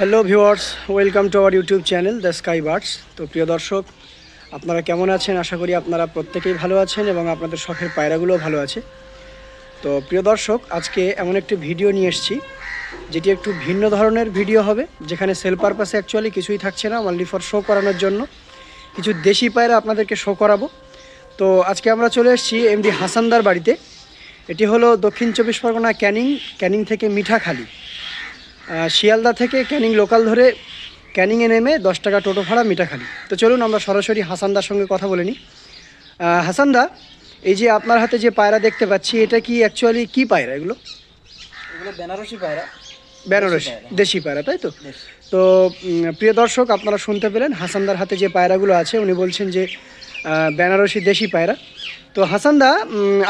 Hello viewers welcome to our YouTube channel the sky birds তো প্রিয় দর্শক, আপনারা কেমন আছেন? আশা করি আপনারা প্রত্যেকেই ভালো আছেন এবং আপনাদের শখের পায়রাগুলোও ভালো আছে। তো প্রিয় দর্শক, আজকে এমন একটি ভিডিও নিয়ে এসেছি, যেটি একটু ভিন্ন ধরনের ভিডিও হবে, যেখানে সেল পারপাসে অ্যাকচুয়ালি কিছুই থাকছে না অনলি ফর শো করানোর জন্য। কিছু দেশি পায়রা আপনাদেরকে শো করাবো। তো আজকে আমরা চলে এসেছি এমডি হাসানদার বাড়িতে। এটি হলো দক্ষিণ চব্বিশ পরগনা ক্যানিং ক্যানিং থেকে মিঠাখালি। শিয়ালদা থেকে ক্যানিং লোকাল ধরে ক্যানিংয়ে নেমে দশ টাকা টোটো ভাড়া মিঠাখালি তো চলুন আমরা সরাসরি হাসানদার সঙ্গে কথা বলে নিই হাসানদা এই যে আপনার হাতে যে পায়রা দেখতে পাচ্ছি এটা কি অ্যাকচুয়ালি কি পায়রা এগুলো? এগুলো বেনারসি পায়রা। বেনারসি। দেশি পায়রা। তাই তো? তো প্রিয় দর্শক আপনারা শুনতে পেলেন হাসানদার হাতে যে পায়রাগুলো আছে উনি বলছেন যে বেনারসি দেশি পায়রা। তো হাসানদা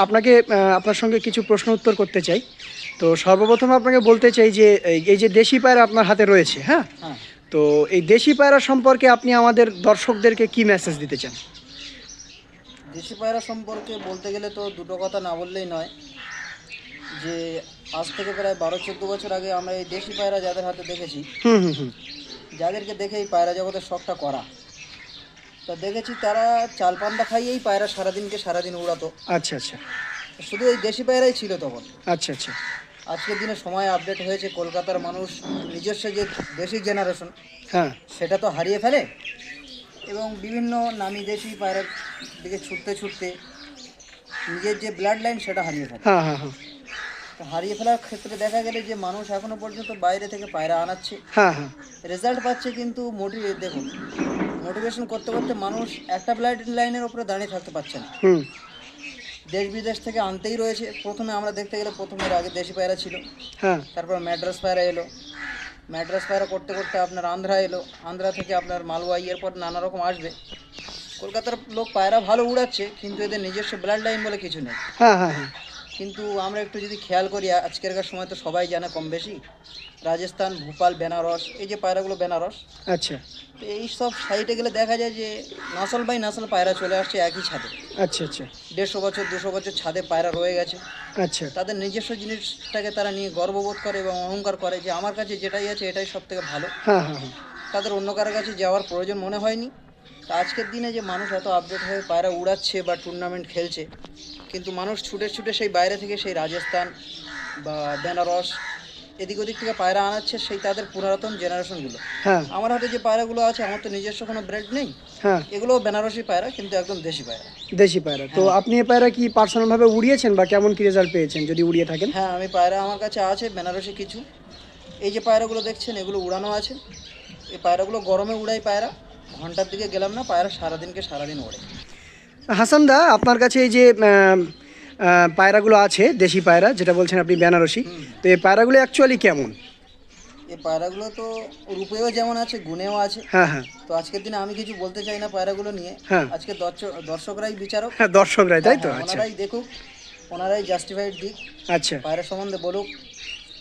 আপনাকে আপনার সঙ্গে কিছু প্রশ্ন উত্তর করতে চাই। তো সর্বপ্রথম আপনাকে বলতে চাই যে এই- যে দেশি পায়রা আপনার হাতে রয়েছে হ্যাঁ? হ্যাঁ। তো এই দেশি পায়রা সম্পর্কে আপনি আমাদের দর্শকদেরকে কি মেসেজ দিতে চান? দেশি পায়রা সম্পর্কে বলতে গেলে তো দুটো কথা না বললেই নয়। যে আজ থেকে প্রায় বারো চোদ্দ বছর আগে আমরা এই দেশি পায়রা যাদের হাতে দেখেছি হুম হুম হুম। যাদেরকে দেখে এই পায়রা জগতের শখটা করা। তা দেখেছি তারা চাল পান্ডা খাইয়েই পায়রা সারাদিনকে সারাদিন উড়াতো। আচ্ছা আচ্ছা। শুধু এই দেশি পায়রাই ছিল তখন। আচ্ছা আচ্ছা। আজকের দিনে সময় আপডেট হয়েছে কলকাতার মানুষ নিজস্ব যে দেশি জেনারেশন হ্যাঁ। সেটা তো হারিয়ে ফেলে। এবং বিভিন্ন নামি দেশি পায়রার দিকে ছুটতে ছুটতে নিজের যে ব্লাড লাইন সেটা হারিয়ে ফেলে। হ্যাঁ হ্যাঁ হ্যাঁ। তো হারিয়ে ফেলার ক্ষেত্রে দেখা গেলে যে মানুষ এখনও পর্যন্ত বাইরে থেকে পায়রা আনাচ্ছে। হ্যাঁ হ্যাঁ। রেজাল্ট পাচ্ছে কিন্তু মোটিভে দেখুন মোটিভেশন করতে করতে মানুষ একটা ব্লাড লাইনের উপরে দাঁড়িয়ে থাকতে পারছে না। হুম। দেশ বিদেশ থেকে আনতেই রয়েছে। প্রথমে আমরা দেখতে গেলে প্রথমে আগে দেশি পায়রা ছিল। হ্যাঁ। তারপর ম্যাড্রাস পায়রা এলো। ম্যাড্রাস পায়রা করতে করতে আপনার আন্ধ্রা এলো। আন্ধ্রা থেকে আপনার মালওয়া এরপর নানা রকম আসবে। কলকাতার লোক পায়রা ভালো উড়াচ্ছে কিন্তু এদের নিজস্ব ব্লাড লাইন বলে কিছু নেই। হ্যাঁ হ্যাঁ হ্যাঁ। কিন্তু আমরা একটু যদি খেয়াল করি আজকেরকার সময় তো সবাই জানে কম বেশি। রাজস্থান ভোপাল বেনারস এই যে পায়রাগুলো বেনারস। আচ্ছা। তো এই সব সাইডে গেলে দেখা যায় যে নাসল বাই নাসল পায়রা চলে আসছে একই ছাদে। আচ্ছা আচ্ছা। দেড়শো বছর দুশো বছর ছাদে পায়রা রয়ে গেছে। আচ্ছা। তাদের নিজস্ব জিনিসটাকে তারা নিয়ে গর্ববোধ করে এবং অহংকার করে যে আমার কাছে যেটাই আছে এটাই সব থেকে ভালো। হ্যাঁ হ্যাঁ হ্যাঁ। তাদের অন্য কারোর কাছে যাওয়ার প্রয়োজন মনে হয়নি। তা আজকের দিনে যে মানুষ এত আপডেট হয়ে পায়রা উড়াচ্ছে বা টুর্নামেন্ট খেলছে কিন্তু মানুষ ছুটে ছুটে সেই বাইরে থেকে সেই রাজস্থান বা বেনারস এদিক ওদিক থেকে পায়রা আনাচ্ছে সেই তাদের পুনরাতন জেনারেশনগুলো হ্যাঁ। আমার হাতে যে পায়রাগুলো আছে আমার তো নিজস্ব কোনো ব্রেড নেই। হ্যাঁ। এগুলো বেনারসি পায়রা কিন্তু একদম দেশি পায়রা। দেশি পায়রা। তো আপনি এই পায়রা কি পার্সোনালভাবে উড়িয়েছেন বা কেমন কি রেজাল্ট পেয়েছেন যদি উড়িয়ে থাকেন? হ্যাঁ আমি পায়রা আমার কাছে আছে বেনারসি কিছু। এই যে পায়রাগুলো দেখছেন এগুলো উড়ানো আছে। এই পায়রাগুলো গরমে উড়াই পায়রা। ঘণ্টার দিকে গেলাম না পায়রা সারাদিনকে সারাদিন ওড়ে। হাসানদা আপনার কাছে এই যে পায়রাগুলো আছে দেশি পায়রা যেটা বলছেন আপনি বেনারসি। তো এই পায়রাগুলো অ্যাকচুয়ালি কেমন? এই পায়রাগুলো তো রূপেও যেমন আছে গুণেও আছে। হ্যাঁ হ্যাঁ। তো আজকের দিনে আমি কিছু বলতে চাই না পায়রাগুলো নিয়ে। হ্যাঁ। আজকে দর্শক দর্শকরাই বিচারক। হ্যাঁ দর্শকরাই তাই তো? হ্যাঁ, আচ্ছা। ওনারাই দেখুক ওনারাই জাস্টিফাইড দিক। আচ্ছা। পায়রা সম্বন্ধে বলুক।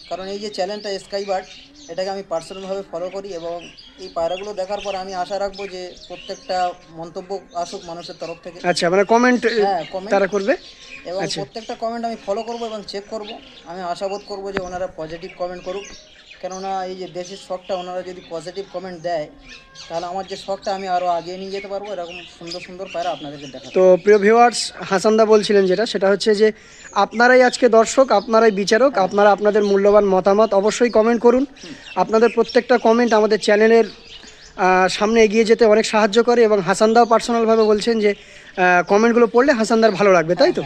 কারণ এই যে চ্যানেলটা স্কাই বার্ড এটাকে আমি পার্সোনালভাবে ফলো করি এবং এই পায়রাগুলো দেখার পর আমি আশা রাখব যে প্রত্যেকটা মন্তব্য আসুক মানুষের তরফ থেকে। আচ্ছা মানে কমেন্ট হ্যাঁ তারা করবে? এবং আচ্ছা। প্রত্যেকটা কমেন্ট আমি ফলো করব এবং চেক করব। আমি আশাবোধ করব যে ওনারা পজিটিভ কমেন্ট করুক। কেননা এই যে দেশের শখটা ওনারা যদি পজিটিভ কমেন্ট দেয় তাহলে আমার যে শখটা আমি আরও আগিয়ে নিয়ে যেতে পারব এরকম সুন্দর সুন্দর পায়রা আপনাদেরকে দেখা তো প্রিয় ভিউয়ার্স হাসানদা বলছিলেন যেটা সেটা হচ্ছে যে আপনারাই আজকে দর্শক আপনারাই বিচারক আপনারা আপনাদের মূল্যবান মতামত অবশ্যই কমেন্ট করুন। আপনাদের প্রত্যেকটা কমেন্ট আমাদের চ্যানেলের সামনে এগিয়ে যেতে অনেক সাহায্য করে এবং হাসানদাও পার্সোনালভাবে বলছেন যে কমেন্টগুলো পড়লে হাসানদার ভালো লাগবে তাই তো?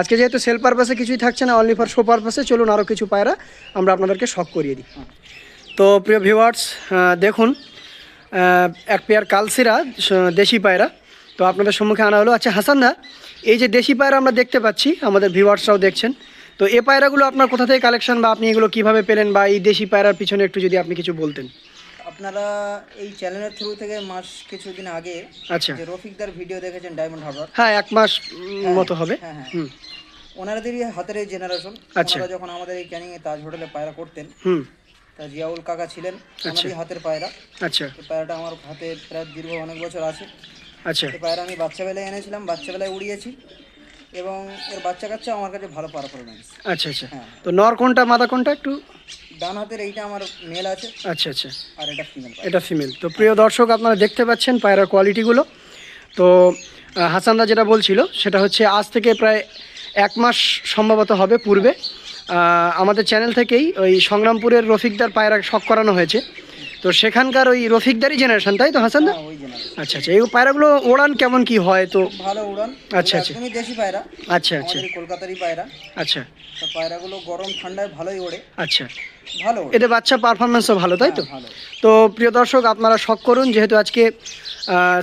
আজকে যেহেতু সেল পারপাসে কিছুই থাকছে না অনলি ফর শো পারপাসে চলুন আরও কিছু পায়রা আমরা আপনাদেরকে শখ করিয়ে দিই। তো প্রিয় ভিউয়ার্স দেখুন এক পেয়ার কালসিরা দেশি পায়রা। তো আপনাদের সম্মুখে আনা হলো। আচ্ছা হাসানদা এই যে দেশি পায়রা আমরা দেখতে পাচ্ছি, আমাদের ভিউয়ার্সরাও দেখছেন। তো এই পায়রাগুলো আপনার কোথা থেকে কালেকশন বা আপনি এগুলো কীভাবে পেলেন বা এই দেশি পায়রার পিছনে একটু যদি আপনি কিছু বলতেন। আপনারা এই চ্যানেলের থ্রু থেকে মাস কিছুদিন আগে আচ্ছা। যে রফিকদার ভিডিও দেখেছেন ডায়মন্ড হারবার হ্যাঁ এক মাস উম, মতো হবে। হ্যাঁ হ্যাঁ। ওনাদেরই হাতের এই জেনারেশন আচ্ছা। ওনারা যখন আমাদের এই ক্যানিংয়ে তাজ হোটেলে পায়রা করতেন হুম। তা জিয়াউল কাকা ছিলেন ওনারই হাতের পায়রা। আচ্ছা। এই পায়রাটা আমার হাতে প্রায় দীর্ঘ অনেক বছর আছে। আচ্ছা। এই পায়রা আমি বাচ্চাবেলায় এনেছিলাম বাচ্চাবেলায় উড়িয়েছি। এবং এর বাচ্চা কাচ্চা আমার কাছে ভালো পারফরমেন্স আচ্ছা আচ্ছা। হ্যাঁ। তো নর কোনটা মাদা কোনটা একটু ডান হাতের এইটা আমার মেল আছে। আচ্ছা আচ্ছা। আর এটা ফিমেল এটা ফিমেল তো প্রিয় দর্শক আপনারা দেখতে পাচ্ছেন পায়রার কোয়ালিটিগুলো তো হাসানরা হাসানদা যেটা বলছিল সেটা হচ্ছে আজ থেকে প্রায় এক মাস সম্ভবত হবে পূর্বে। আমাদের চ্যানেল থেকেই ওই সংগ্রামপুরের রফিকদার পায়রা শখ করানো হয়েছে। তো সেখানকার ওই রফিকদারই জেনারেশন তাই তো হাসানদা হ্যাঁ ওই জেনারেশন আচ্ছা আচ্ছা এই পায়রাগুলো ওড়ান কেমন কি হয়? তো ভালো উড়ান আচ্ছা, আচ্ছা। একদমই দেশি পায়রা। আচ্ছা আচ্ছা। কলকাতারই পায়রা। আচ্ছা। তো পায়রাগুলো গরম ঠান্ডায় ভালোই ওড়ে। আচ্ছা। ভালো এদের বাচ্চা পারফরমেন্সও ভালো তাই তো? হ্যাঁ, তো প্রিয় দর্শক আপনারা শখ করুন যেহেতু আজকে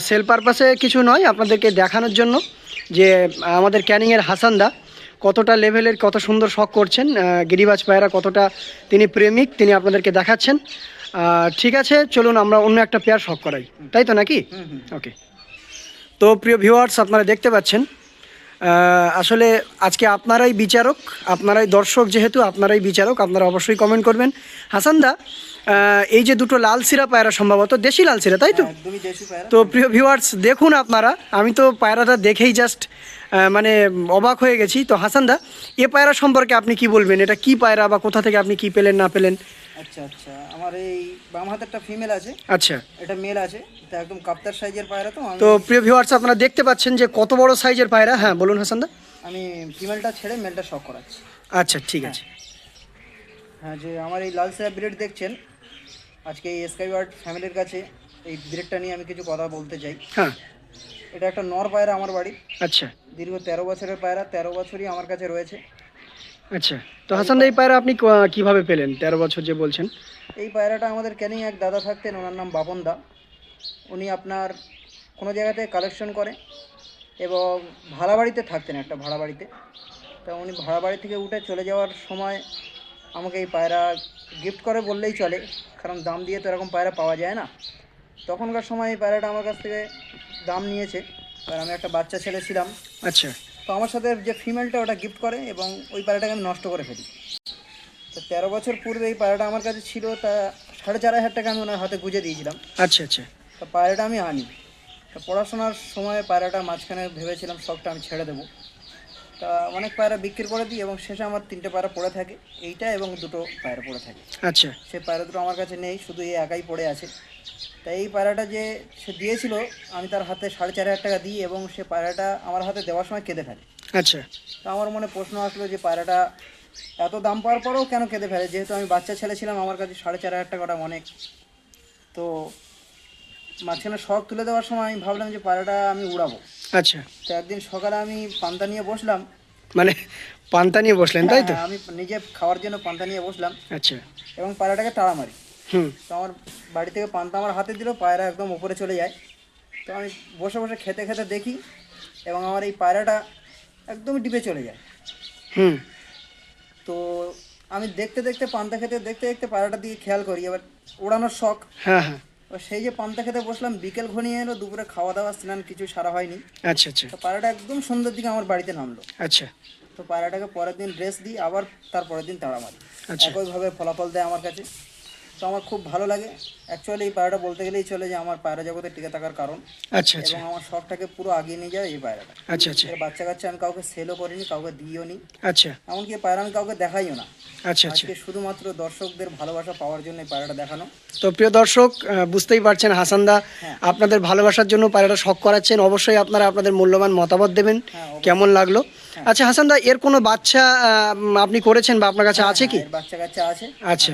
সেল পারপাসে কিছু নয় আপনাদেরকে দেখানোর জন্য যে আমাদের ক্যানিংয়ের হাসানদা কতটা লেভেলের কত সুন্দর শখ করছেন গিরিবাজ পায়রা কতটা তিনি প্রেমিক তিনি আপনাদেরকে দেখাচ্ছেন। ঠিক আছে চলুন আমরা অন্য একটা পেয়ার শখ করাই। তাই তো নাকি? ওকে তো প্রিয় ভিউয়ার্স আপনারা দেখতে পাচ্ছেন আসলে আজকে আপনারাই বিচারক আপনারাই দর্শক যেহেতু আপনারাই বিচারক আপনারা অবশ্যই কমেন্ট করবেন। হাসানদা আহ, এই যে দুটো লাল সিরা পায়রা সম্ভবত দেশি লাল সিরা তাই তো? হ্যাঁ, তো প্রিয় ভিউয়ার্স দেখুন আপনারা আমি তো পায়রাটা দেখেই জাস্ট মানে অবাক হয়ে গেছি। তো হাসানদা এ পায়রা সম্পর্কে আপনি কি বলবেন? এটা কি পায়রা বা কোথা থেকে আপনি কি পেলেন না পেলেন? আচ্ছা আচ্ছা। আমার এই বাম হাতেরটা ফিমেল আছে। আচ্ছা। এটা মেল আছে। এটা একদম কাপ্তার সাইজের পায়রা তো আমি তো প্রিয় ভিউয়ার্স আপনারা দেখতে পাচ্ছেন যে কত বড় সাইজের পায়রা। হ্যাঁ বলুন হাসানদা আমি ফিমেলটা ছেড়ে মেলটা শখ করাচ্ছি। আচ্ছা ঠিক আছে। হ্যাঁ যে আমার এই লাল সাহেব ব্রিড দেখছেন আজকে এই স্কাই ওয়ার্ড ফ্যামিলির কাছে এই ব্রিডটা নিয়ে আমি কিছু কথা বলতে চাই। হ্যাঁ। এটা একটা নর পায়রা আমার বাড়ি। আচ্ছা। দীর্ঘ তেরো বছরের পায়রা তেরো বছরই আমার কাছে রয়েছে। আচ্ছা তো হাসান এই পায়রা আপনি কীভাবে পেলেন? তেরো বছর যে বলছেন। এই পায়রাটা আমাদের ক্যানিং এক দাদা থাকতেন ওনার নাম বাপন দা। উনি আপনার কোনো জায়গাতে কালেকশন করে এবং ভাড়া বাড়িতে থাকতেন একটা ভাড়া বাড়িতে তা উনি ভাড়া বাড়ি থেকে উঠে চলে যাওয়ার সময় আমাকে এই পায়রা গিফট করে বললেই চলে কারণ দাম দিয়ে তো এরকম পায়রা পাওয়া যায় না। তখনকার সময় এই পায়রাটা আমার কাছ থেকে দাম নিয়েছে। কারণ আমি একটা বাচ্চা ছেলে ছিলাম। আচ্ছা। তো আমার সাথে যে ফিমেলটা ওটা গিফট করে এবং ওই পায়রাটাকে আমি নষ্ট করে ফেলি। তো তেরো বছর পূর্বে এই পায়রাটা আমার কাছে ছিল তা সাড়ে চার হাজার টাকা আমি ওনার হাতে গুঁজে দিয়েছিলাম। আচ্ছা আচ্ছা। তা পায়রাটা আমি আনি তা পড়াশোনার সময় পায়রাটা মাঝখানে ভেবেছিলাম শখটা আমি ছেড়ে দেবো। তা অনেক পায়রা বিক্রি করে দিই এবং শেষে আমার তিনটে পায়রা পড়ে থাকে এইটা এবং দুটো পায়রা পড়ে থাকে। আচ্ছা। সেই পায়রা দুটো আমার কাছে নেই শুধু এই একাই পড়ে আছে। তাই এই পায়রাটা যে সে দিয়েছিল আমি তার হাতে সাড়ে চার হাজার টাকা দিই এবং সে পায়রাটা আমার হাতে দেওয়ার সময় কেঁদে ফেলে। আচ্ছা। তো আমার মনে প্রশ্ন আসলো যে পায়রাটা এত দাম পাওয়ার পরেও কেন কেঁদে ফেলে? যেহেতু আমি বাচ্চা ছেলে ছিলাম আমার কাছে সাড়ে চার হাজার টাকাটা অনেক। তো মাঝখানে শখ তুলে দেওয়ার সময় আমি ভাবলাম যে পায়রাটা আমি উড়াবো। আচ্ছা। তো একদিন সকালে আমি পান্তা নিয়ে বসলাম। মানে পান্তা নিয়ে বসলেন তাই তো? হ্যাঁ, আমি নিজে খাওয়ার জন্য পান্তা নিয়ে বসলাম। আচ্ছা। এবং পায়রাটাকে তাড়া মারি। হুম। তো আমার বাড়ি থেকে পান্তা আমার হাতে দিল পায়রা একদম উপরে চলে যায়। তো আমি বসে বসে খেতে খেতে দেখি এবং আমার এই পায়রাটা একদমই ডিপে চলে যায়। হুম। তো আমি দেখতে দেখতে পান্তা খেতে দেখতে দেখতে পায়রাটার দিকে খেয়াল করি এবার ওড়ানোর শখ। হ্যাঁ হ্যাঁ। এবার সেই যে পান্তা খেতে বসলাম বিকেল ঘনিয়ে এলো দুপুরে খাওয়া দাওয়া স্নান কিছু সারা হয়নি। আচ্ছা আচ্ছা। তো পায়রাটা একদম সন্ধ্যের দিকে আমার বাড়িতে নামলো। আচ্ছা। তো পায়রাটাকে পরের দিন ড্রেস দিই আবার তারপরের দিন তাড়া মারি আচ্ছা। একইভাবে ফলাফল দেয় আমার কাছে। তো আমার খুব ভালো লাগে। অ্যাকচুয়ালি এই পায়রাটা বলতে গেলেই চলে যে আমার পায়রা জগতে টিকে থাকার কারণ। আচ্ছা আচ্ছা। এবং আমার শখটাকে পুরো আগিয়ে নিয়ে যায় এই পায়রাটা। আচ্ছা আচ্ছা। এর বাচ্চা কাচ্চা আমি কাউকে সেলও করিনি কাউকে দিইও নি। আচ্ছা। এমনকি পায়রা আমি কাউকে দেখাইও না। আচ্ছা আচ্ছা। শুধুমাত্র দর্শকদের ভালোবাসা পাওয়ার জন্য এই পায়রাটা দেখানো। তো প্রিয় দর্শক বুঝতেই পারছেন হাসানদা হ্যাঁ। আপনাদের ভালোবাসার জন্য পায়রাটা শখ করাচ্ছেন। অবশ্যই আপনারা আপনাদের মূল্যবান মতামত দেবেন। হ্যাঁ, কেমন লাগল? আচ্ছা হাসানদা এর কোনো বাচ্চা আপনি করেছেন বা আপনার কাছে আছে কি? বাচ্চা কাচ্চা আছে। আচ্ছা।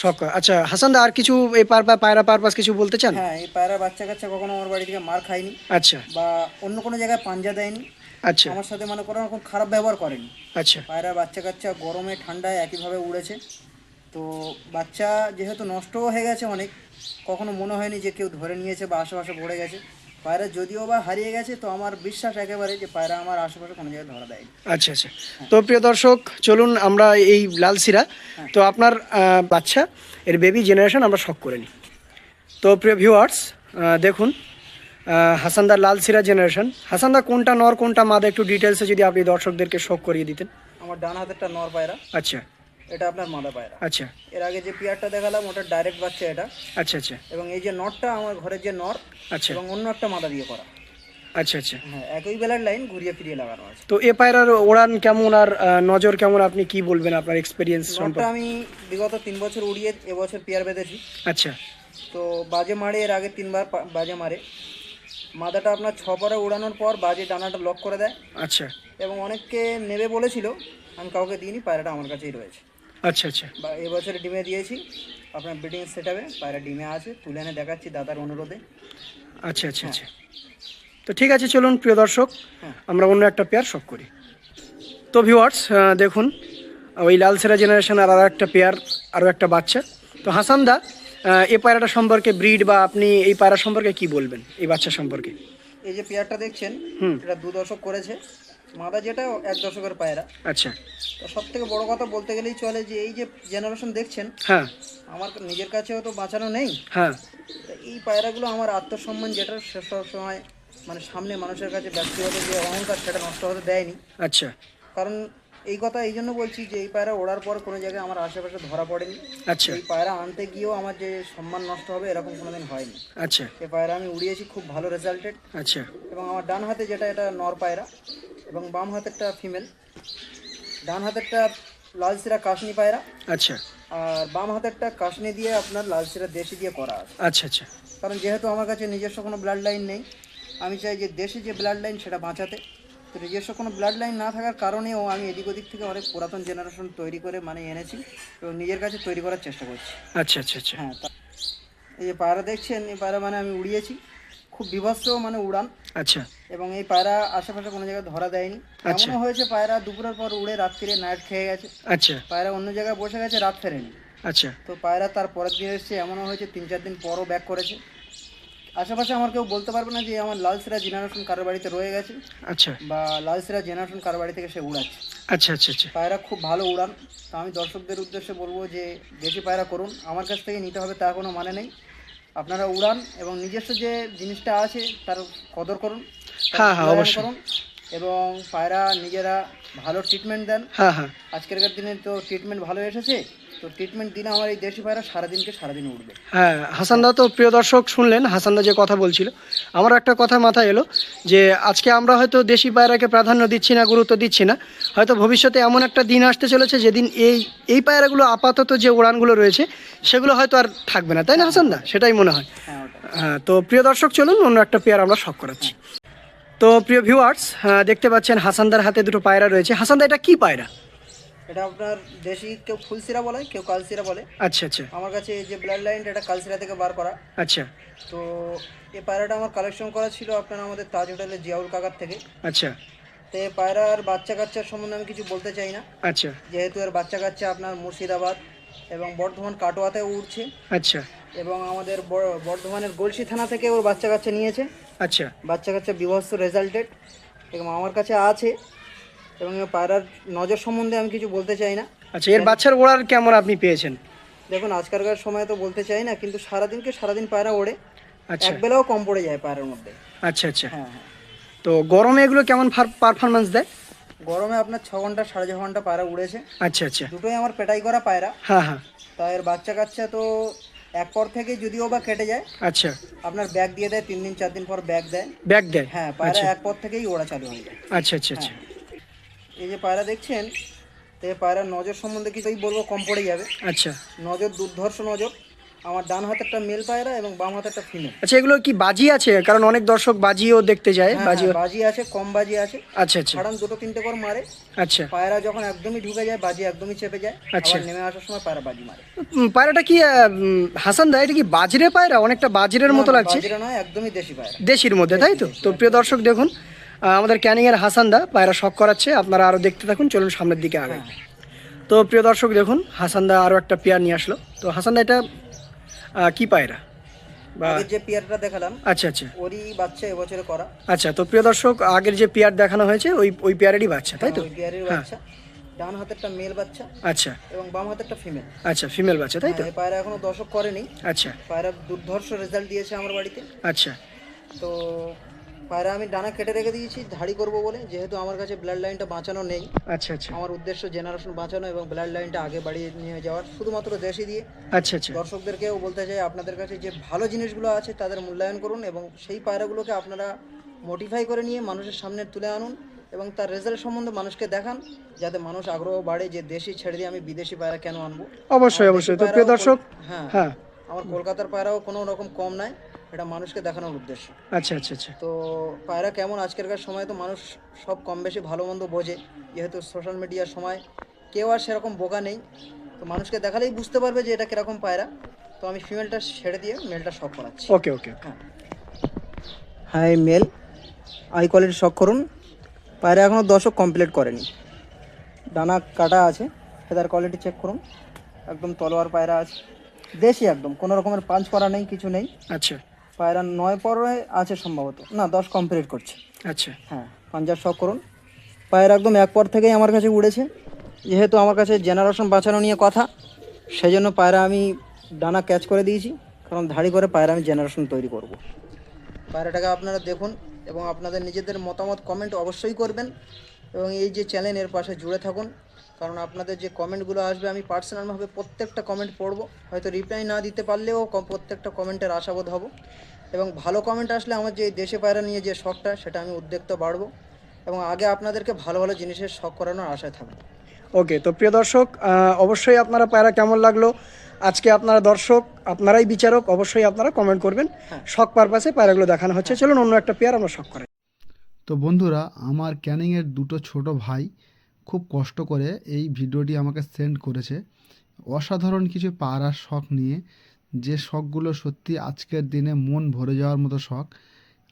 শখ। আচ্ছা হাসানদা আর কিছু এই পায়রা পারপাস কিছু বলতে চান? হ্যাঁ এই পায়রা বাচ্চা কাচ্চা কখনো আমার বাড়ি থেকে মার খায়নি। আচ্ছা। বা অন্য কোনো জায়গায় পাঞ্জা দেয়নি। আচ্ছা। আমার সাথে মানে কোনো রকম খারাপ ব্যবহার করেনি। আচ্ছা। পায়রা বাচ্চা কাচ্চা গরমে ঠান্ডায় একইভাবে উড়েছে। তো বাচ্চা যেহেতু নষ্টও হয়ে গেছে অনেক কখনো মনে হয়নি যে কেউ ধরে নিয়েছে বা আশেপাশে পড়ে গেছে। পায়রা যদিও বা হারিয়ে গেছে তো আমার বিশ্বাস একেবারে যে পায়রা আমার আশেপাশে কোনো জায়গায় ধরা দেয়নি। আচ্ছা আচ্ছা। তো প্রিয় দর্শক চলুন আমরা এই লাল সিরা। তো আপনার বাচ্চা এর বেবি জেনারেশন আমরা শখ করে নিই। তো প্রিয় ভিউয়ার্স দেখুন আহ, হাসানদার লাল সিরা জেনারেশন হাসানদা কোনটা নর কোনটা মাদা একটু ডিটেলসে যদি আপনি দর্শকদেরকে শখ করিয়ে দিতেন। আমার ডান হাতেরটা নর পায়রা। আচ্ছা। এটা আপনার মাদা পায়রা। আচ্ছা। এর আগে যে পেয়ারটা দেখালাম ওটা ডাইরেক্ট বাচ্চা এটা। আচ্ছা আচ্ছা। এবং এই যে নরটা আমার ঘরের যে নর আচ্ছা। এবং অন্য একটা মাদা দিয়ে করা। আচ্ছা আচ্ছা। হ্যাঁ একই বেলার লাইন ঘুরিয়ে ফিরিয়ে লাগানো আছে। তো এ পায়রার ওড়ান কেমন আর নজর কেমন আপনি কি বলবেন আপনার এক্সপিরিয়েন্স নটটা সম্পর্কে? আমি বিগত তিন বছর উড়িয়ে এবছর পেয়ার বেঁধেছি। আচ্ছা। তো বাজে মারে এর আগে তিনবার বাজে মারে। মাদাটা আপনার ছ পরে উড়ানোর পর বাজে ডানাটা লক করে দেয়। আচ্ছা। এবং অনেককে নেবে বলেছিল আমি কাউকে দিইনি পায়রাটা আমার কাছেই রয়েছে। আচ্ছা আচ্ছা। বা এবছরে ডিমে দিয়েছি। আপনার ব্রিডিং সেট হবে পায়রা ডিমে আছে। তুলে এনে দেখাচ্ছি দাদার অনুরোধে। আচ্ছা আচ্ছা আচ্ছা। তো ঠিক আছে চলুন প্রিয় দর্শক হ্যাঁ। আমরা অন্য একটা পেয়ার শখ করি। তো ভিউয়ার্স দেখুন ওই লালসেরা জেনারেশন আর আরও একটা পেয়ার আরও একটা বাচ্চা। তো হাসান দা এই পায়রাটা সম্পর্কে ব্রিড বা আপনি এই পায়রা সম্পর্কে কি বলবেন এই বাচ্চা সম্পর্কে? এই যে পেয়ারটা দেখছেন হুম। এটা দু দশক করেছে। মাদা যেটা এক দশকের পায়রা। আচ্ছা। তো সব থেকে বড় কথা বলতে গেলেই চলে যে এই যে জেনারেশন দেখছেন হ্যাঁ। আমার নিজের কাছেও তো বাঁচানো নেই। হ্যাঁ। এই পায়রাগুলো আমার আত্মসম্মান যেটা সব সময় মানে সামনে মানুষের কাছে ব্যক্তিগত যে অহংকার সেটা নষ্ট হতে দেয়নি। আচ্ছা। কারণ এই কথা এই জন্য বলছি যে এই পায়রা ওড়ার পর কোনো জায়গায় আমার আশেপাশে ধরা পড়েনি। আচ্ছা। এই পায়রা আনতে গিয়েও আমার যে সম্মান নষ্ট হবে এরকম কোনোদিন হয়নি। আচ্ছা। এই পায়রা আমি উড়িয়েছি খুব ভালো রেজাল্টেড আচ্ছা। এবং আমার ডান হাতে যেটা এটা নর পায়রা। এবং বাম হাতেরটা ফিমেল ডান হাতেরটা লাল সিরা কাশনি পায়রা আচ্ছা। আর বাম হাতেরটা কাশনি দিয়ে আপনার লাল সিরা দেশি দিয়ে করা আছে। আচ্ছা আচ্ছা। কারণ যেহেতু আমার কাছে নিজস্ব কোনো ব্লাড লাইন নেই আমি চাই যে দেশি যে ব্লাড লাইন সেটা বাঁচাতে। তো নিজস্ব কোনো ব্লাড লাইন না থাকার কারণেও আমি এদিক ওদিক থেকে অনেক পুরাতন জেনারেশন তৈরি করে মানে এনেছি এবং নিজের কাছে তৈরি করার চেষ্টা করছি। আচ্ছা আচ্ছা আচ্ছা। হ্যাঁ তা- এই যে পায়রা দেখছেন এই পায়রা মানে আমি উড়িয়েছি। খুব বিভৎস মানে উড়ান। আচ্ছা। এবং এই পায়রা আশেপাশে কোনো জায়গায় ধরা দেয়নি। আচ্ছা। এমনও হয়েছে পায়রা দুপুরের পর উড়ে রাত্রিরে নাইট খেয়ে গেছে। আচ্ছা। পায়রা অন্য জায়গায় বসে গেছে রাত ফেরেনি। আচ্ছা। তো পায়রা তার পরের দিন এসছে এমনও হয়েছে তিন চার দিন পরও ব্যাক করেছে। আশেপাশে আমার কেউ বলতে পারবে না যে আমার লাল সিরা জেনারেশন কারোর বাড়িতে রয়ে গেছে আচ্ছা। বা লাল সিরা জেনারেশন কারোর বাড়ি থেকে সে উড়াচ্ছে। আচ্ছা আচ্ছা আচ্ছা। পায়রা খুব ভালো উড়ান। তো আমি দর্শকদের উদ্দেশ্যে বলব যে দেশি পায়রা করুন। আমার কাছ থেকে নিতে হবে তার কোনো মানে নেই। আপনারা উড়ান এবং নিজস্ব যে জিনিসটা আছে তার কদর করুন হ্যাঁ, হ্যাঁ, অবশ্যই। করুন এবং পায়রা নিজেরা ভালো ট্রিটমেন্ট দেন। হ্যাঁ হ্যাঁ। আজকেরকার দিনে তো ট্রিটমেন্ট ভালো এসেছে। তো ট্রিটমেন্ট দিলে আমার এই দেশি পায়রা সারাদিনকে সারাদিন উঠবে। হ্যাঁ হাসানদা তো প্রিয় দর্শক শুনলেন হাসানদা যে কথা বলছিল। আমার একটা কথা মাথায় এলো যে আজকে আমরা হয়তো দেশি পায়রাকে প্রাধান্য দিচ্ছি না গুরুত্ব দিচ্ছি না। হয়তো ভবিষ্যতে এমন একটা দিন আসতে চলেছে যেদিন এই এই পায়রাগুলো আপাতত যে উড়ানগুলো রয়েছে সেগুলো হয়তো আর থাকবে না। তাই না হাসানদা সেটাই মনে হয়। হ্যাঁ হ্যাঁ তো প্রিয় দর্শক চলুন অন্য একটা পেয়ার আমরা শখ করাচ্ছি। তো প্রিয় ভিউয়ার্স দেখতে পাচ্ছেন হাসানদার হাতে দুটো পায়রা রয়েছে। হাসানদা এটা কি পায়রা? এটা আপনার দেশি কেউ ফুলসিরা বলে কেউ কালসিরা বলে। আচ্ছা আচ্ছা। আমার কাছে এই যে ব্লাড লাইনটা এটা কালসিরা থেকে বার করা। আচ্ছা। তো এই পায়রাটা আমার কালেকশন করা ছিল আপনার আমাদের তাজ হোটেলের জিয়াউল কাকার থেকে। আচ্ছা। তো এই পায়রার বাচ্চা কাচ্চার সম্বন্ধে আমি কিছু বলতে চাই না। আচ্ছা। যেহেতু এর বাচ্চা কাচ্চা আপনার মুর্শিদাবাদ এবং বর্ধমান কাটোয়াতেও উঠছে আচ্ছা। এবং আমাদের বর্ধমানের গলসি থানা থেকে ওর বাচ্চা কাচ্চা নিয়েছে। আচ্ছা। বাচ্চা কাচ্চা বিভৎস রেজাল্টেড এবং আমার কাছে আছে। এবং পায়রার নজর সম্বন্ধে আমি কিছু বলতে চাই না। আচ্ছা এর বাচ্চার ওড়ার কেমন আপনি পেয়েছেন? দেখুন আজকালকার সময় তো বলতে চাই না কিন্তু সারাদিনকে সারাদিন পায়রা ওড়ে। আচ্ছা। এক বেলাও কম পড়ে যায় পায়রার মধ্যে। আচ্ছা আচ্ছা। হ্যাঁ হ্যাঁ। তো গরমে এগুলো কেমন পারফরমেন্স দেয়? গরমে আপনার ছ ঘণ্টা সাড়ে ছ ঘণ্টা পায়রা উড়েছে। আচ্ছা আচ্ছা। দুটোই আমার পেটাই করা পায়রা। হ্যাঁ হ্যাঁ। তা এর বাচ্চা কাচ্চা তো এক পর থেকে যদিও বা কেটে যায় আচ্ছা। আপনার ব্যাগ দিয়ে দেয় তিন দিন চার দিন পর ব্যাগ দেয়। ব্যাগ দেয়? হ্যাঁ পায়রা এক পর থেকেই ওড়া চালু হয়ে যায়। আচ্ছা আচ্ছা আচ্ছা। এই যে পায়রা দেখছেন তো এই পায়রার নজর সম্বন্ধে কিছুই বলব কম পড়ে যাবে। আচ্ছা। নজর দুর্ধর্ষ নজর। আমার ডান হাতেরটা মেল পায়রা এবং বাম হাতেরটা ফিমেল। আচ্ছা এগুলো কি বাজি আছে? কারণ অনেক দর্শক বাজিও দেখতে যায় বাজি বাজি আছে কম বাজি আছে। আচ্ছা আচ্ছা। ছাড়ান দুটো তিনটে করে মারে। আচ্ছা। পায়রা যখন একদমই ঢুকে যায় বাজি একদমই চেপে যায় আচ্ছা। নেমে আসার সময় পায়রা বাজি মারে। পায়রাটা কি হাসান দা এটা কি বাজরে পায়রা? অনেকটা বাজরের মতো লাগছে? বাজিরা নয় একদমই দেশি পায়রা। দেশির মধ্যে তাই তো? তো প্রিয় দর্শক দেখুন আমাদের ক্যানিংয়ের হাসান দা পায়রা শখ করাচ্ছে। আপনারা আরও দেখতে থাকুন চলুন সামনের দিকে আগে তো প্রিয় দর্শক দেখুন হাসান দা আরও একটা পেয়ার নিয়ে আসলো। তো হাসান দা এটা কি পায়রা? আগের যে পেয়ারটা দেখালাম আচ্ছা আচ্ছা। ওরই বাচ্চা এবছরে করা। আচ্ছা তো প্রিয় দর্শক আগের যে পেয়ার দেখানো হয়েছে ওই ওই পেয়ারেরই বাচ্চা তাই তো? ওই পেয়ারের হ্যাঁ। বাচ্চা। ডান হাতেরটা মেল বাচ্চা আচ্ছা। এবং বাম হাতেরটা ফিমেল আচ্ছা ফিমেল বাচ্চা তাই তো? এই পায়রা এখনও দশক করেনি। আচ্ছা। পায়রা দুর্ধর্ষ রেজাল্ট দিয়েছে আমার বাড়িতে। আচ্ছা। তো পায়রা আমি ডানা কেটে রেখে দিয়েছি ধাড়ি করব বলে। যেহেতু আমার কাছে ব্লাড লাইনটা বাঁচানো নেই আচ্ছা আচ্ছা। আমার উদ্দেশ্য জেনারেশন বাঁচানো এবং ব্লাড লাইনটা আগে বাড়িয়ে নিয়ে যাওয়ার। শুধুমাত্র দেশি দিয়ে। আচ্ছা আচ্ছা। দর্শকদেরকেও বলতে চাই আপনাদের কাছে যে ভালো জিনিসগুলো আছে তাদের মূল্যায়ন করুন এবং সেই পায়রাগুলোকে আপনারা মডিফাই করে নিয়ে মানুষের সামনে তুলে আনুন এবং তার রেজাল্ট সম্বন্ধে মানুষকে দেখান যাতে মানুষ আগ্রহ বাড়ে যে দেশি ছেড়ে দিয়ে আমি বিদেশি পায়রা কেন আনব। অবশ্যই অবশ্যই। তো প্রিয় দর্শক হ্যাঁ হ্যাঁ। আমার কলকাতার পায়রাও কোনো রকম কম নাই। এটা মানুষকে দেখানোর উদ্দেশ্য। আচ্ছা আচ্ছা আচ্ছা। তো পায়রা কেমন? আজকালকার সময় তো মানুষ সব কম বেশি ভালো মন্দ বোঝে যেহেতু সোশ্যাল মিডিয়ার সময় কেউ আর সেরকম বোকা নেই। তো মানুষকে দেখালেই বুঝতে পারবে যে এটা কীরকম পায়রা। তো আমি ফিমেলটা ছেড়ে দিয়ে মেলটা শখ করাচ্ছি। ওকে ওকে হ্যাঁ। হাই মেল আই কোয়ালিটি শখ করুন। পায়রা এখনও দশক কমপ্লিট করেনি। ডানা কাটা আছে ফেদার কোয়ালিটি চেক করুন। একদম তলোয়ার পায়রা আছে। দেশি একদম কোনো রকমের পাঞ্চ করা নেই কিছু নেই। আচ্ছা। পায়রা নয় পরে আছে সম্ভবত। না দশ কমপ্লিট করছে। আচ্ছা। হ্যাঁ পাঞ্জাব শখ করুন। পায়ের একদম এক পর থেকেই আমার কাছে উড়েছে। যেহেতু আমার কাছে জেনারেশন বাঁচানো নিয়ে কথা সেই জন্য পায়রা আমি ডানা ক্যাচ করে দিয়েছি। কারণ ধাড়ি করে পায়রা আমি জেনারেশন তৈরি করব। পায়রাটাকে আপনারা দেখুন এবং আপনাদের নিজেদের মতামত কমেন্ট অবশ্যই করবেন। এবং এই যে চ্যানেল এর পাশে জুড়ে থাকুন। কারণ আপনাদের যে কমেন্টগুলো আসবে আমি পার্সোনালভাবে প্রত্যেকটা কমেন্ট পড়ব। হয়তো রিপ্লাই না দিতে পারলেও প্রত্যেকটা কমেন্টের আশাবোধ হব। এবং ভালো কমেন্ট আসলে আমার যে দেশে পায়রা নিয়ে যে শখটা সেটা আমি উদ্যোক্ত বাড়বো। এবং আগে আপনাদেরকে ভালো ভালো জিনিসের শখ করানোর আশায় থাকব। ওকে তো প্রিয় দর্শক অবশ্যই আপনারা পায়রা কেমন লাগল? আজকে আপনারা দর্শক আপনারাই বিচারক অবশ্যই আপনারা কমেন্ট করবেন। হ্যাঁ। শখ পারপাসে পায়রাগুলো দেখানো হচ্ছে। চলুন অন্য একটা পেয়ার আমরা শখ করাই। তো বন্ধুরা আমার ক্যানিংয়ের দুটো ছোট ভাই খুব কষ্ট করে এই ভিডিওটি আমাকে সেন্ড করেছে। অসাধারণ কিছু পাড়ার শখ নিয়ে, যে শখগুলো সত্যি আজকের দিনে মন ভরে যাওয়ার মতো শখ।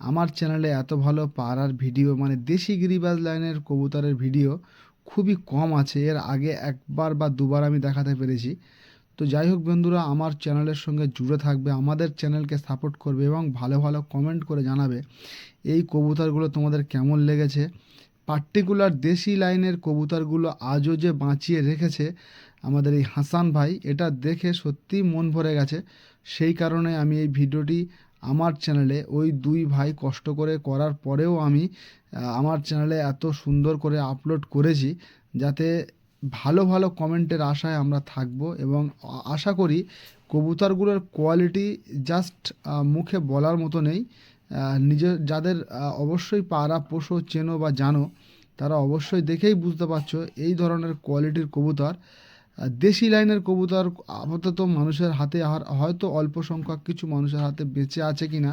আমার চ্যানেলে এত ভালো পাড়ার ভিডিও মানে দেশি গিরিবাজ লাইনের কবুতরের ভিডিও খুবই কম আছে। এর আগে একবার বা দুবার আমি দেখাতে পেরেছি। তো যাই হোক বন্ধুরা, আমার চ্যানেলের সঙ্গে জুড়ে থাকবে, আমাদের চ্যানেলকে সাপোর্ট করবে এবং ভালো ভালো কমেন্ট করে জানাবে এই কবুতরগুলো তোমাদের কেমন লেগেছে। পার্টিকুলার দেশি লাইনের কবুতরগুলো আজও যে বাঁচিয়ে রেখেছে আমাদের এই হাসান ভাই, এটা দেখে সত্যিই মন ভরে গেছে। সেই কারণে আমি এই ভিডিওটি আমার চ্যানেলে ওই দুই ভাই কষ্ট করে করার পরেও আমি আমার চ্যানেলে এত সুন্দর করে আপলোড করেছি যাতে ভালো ভালো কমেন্টের আশায় আমরা থাকব এবং আশা করি কবুতরগুলোর কোয়ালিটি জাস্ট মুখে বলার মতো নেই। নিজের, যাদের অবশ্যই পাড়া, পোষো, চেনো বা জানো, তারা অবশ্যই দেখেই বুঝতে পারছ এই ধরনের কোয়ালিটির কবুতর। দেশি লাইনের কবুতর আপাতত মানুষের হাতে আর হয়তো অল্প সংখ্যক কিছু মানুষের হাতে বেঁচে আছে কি না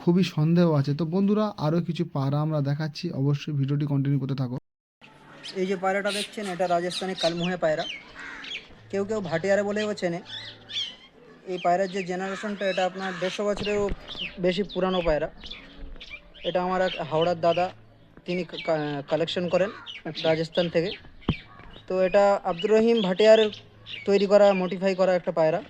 খুবই সন্দেহ আছে। তো বন্ধুরা, আরও কিছু পাড়া আমরা দেখাচ্ছি। অবশ্যই ভিডিওটি কন্টিনিউ করতে থাকো। এই যে পায়রাটা দেখছেন, এটা রাজস্থানের কালমোহে পায়রা। কেউ কেউ ভাটিয়ারে বলেও চেনে। এই পায়রার যে জেনারেশনটা এটা আপনার দেড়শো বছরেরও বেশি পুরানো পায়রা। এটা আমার এক হাওড়ার দাদা তিনি কালেকশন করেন রাজস্থান থেকে। তো এটা আব্দুর রহিম ভাটিয়ারের তৈরি করা মডিফাই করা একটা পায়রা।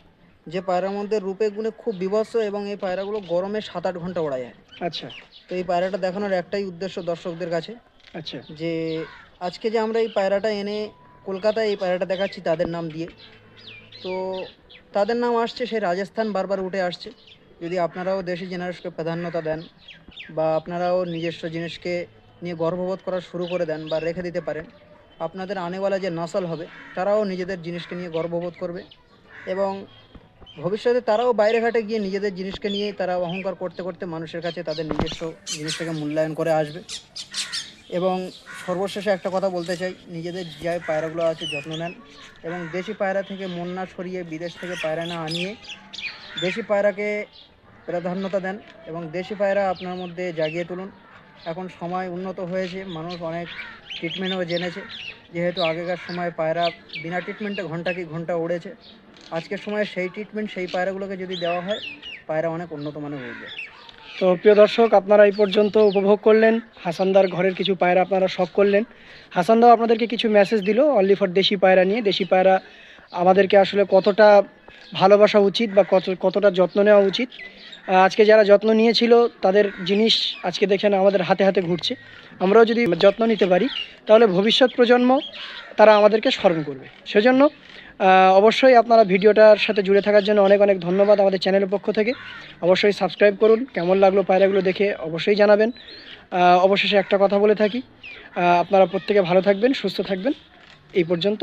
যে পায়রার মধ্যে রূপে গুণে খুব বিভৎস এবং এই পায়রাগুলো গরমে সাত আট ঘণ্টা ওড়া যায় আচ্ছা। তো এই পায়রাটা দেখানোর একটাই উদ্দেশ্য দর্শকদের কাছে। আচ্ছা। যে আজকে যে আমরা এই পায়রাটা এনে কলকাতায় এই পায়রাটা দেখাচ্ছি তাদের নাম দিয়ে। তো তাদের নাম আসছে, সেই রাজস্থান বারবার উঠে আসছে। যদি আপনারাও দেশি জেনারেশনকে প্রাধান্যতা দেন বা আপনারাও নিজস্ব জিনিসকে নিয়ে গর্ববোধ করা শুরু করে দেন বা রেখে দিতে পারেন, আপনাদের আনেওয়ালা যে নসল হবে, তারাও নিজেদের জিনিসকে নিয়ে গর্ববোধ করবে এবং ভবিষ্যতে তারাও বাইরে ঘাটে গিয়ে নিজেদের জিনিসকে নিয়ে তারা অহংকার করতে করতে মানুষের কাছে তাদের নিজস্ব জিনিসটাকে মূল্যায়ন করে আসবে। এবং সর্বশেষে একটা কথা বলতে চাই, নিজেদের যে পায়রাগুলো আছে যত্ন নেন এবং দেশি পায়রা থেকে মন না সরিয়ে বিদেশ থেকে পায়রা না আনিয়ে দেশি পায়রাকে প্রাধান্যতা দেন এবং দেশি পায়রা আপনার মধ্যে জাগিয়ে তুলুন। এখন সময় উন্নত হয়েছে, মানুষ অনেক ট্রিটমেন্টও জেনেছে। যেহেতু আগেকার সময় পায়রা বিনা ট্রিটমেন্টে ঘণ্টা কি ঘণ্টা উড়েছে আজকের সময় সেই ট্রিটমেন্ট সেই পায়রাগুলোকে যদি দেওয়া হয়, পায়রা অনেক উন্নত মানের হয়ে যায়। তো প্রিয় দর্শক, আপনারা এই পর্যন্ত উপভোগ করলেন। হাসানদার ঘরের কিছু পায়রা আপনারা শখ করলেন। হাসানদাও আপনাদেরকে কিছু মেসেজ দিল অনলি ফর দেশি পায়রা নিয়ে। দেশি পায়রা আমাদেরকে আসলে কতটা ভালোবাসা উচিত বা কত, কতটা যত্ন নেওয়া উচিত। আজকে যারা যত্ন নিয়েছিল, তাদের জিনিস আজকে দেখেন আমাদের হাতে হাতে ঘুরছে। আমরাও যদি যত্ন নিতে পারি, তাহলে ভবিষ্যৎ প্রজন্ম তারা আমাদেরকে স্মরণ করবে। সেজন্য অবশ্যই আপনারা ভিডিওটার সাথে জুড়ে থাকার জন্য অনেক অনেক ধন্যবাদ আমাদের চ্যানেলের পক্ষ থেকে। অবশ্যই সাবস্ক্রাইব করুন, কেমন লাগল পায়রাগুলো দেখে অবশ্যই জানাবেন। অবশেষে একটা কথা বলে থাকি আপনারা প্রত্যেকে ভালো থাকবেন, সুস্থ থাকবেন। এই পর্যন্ত।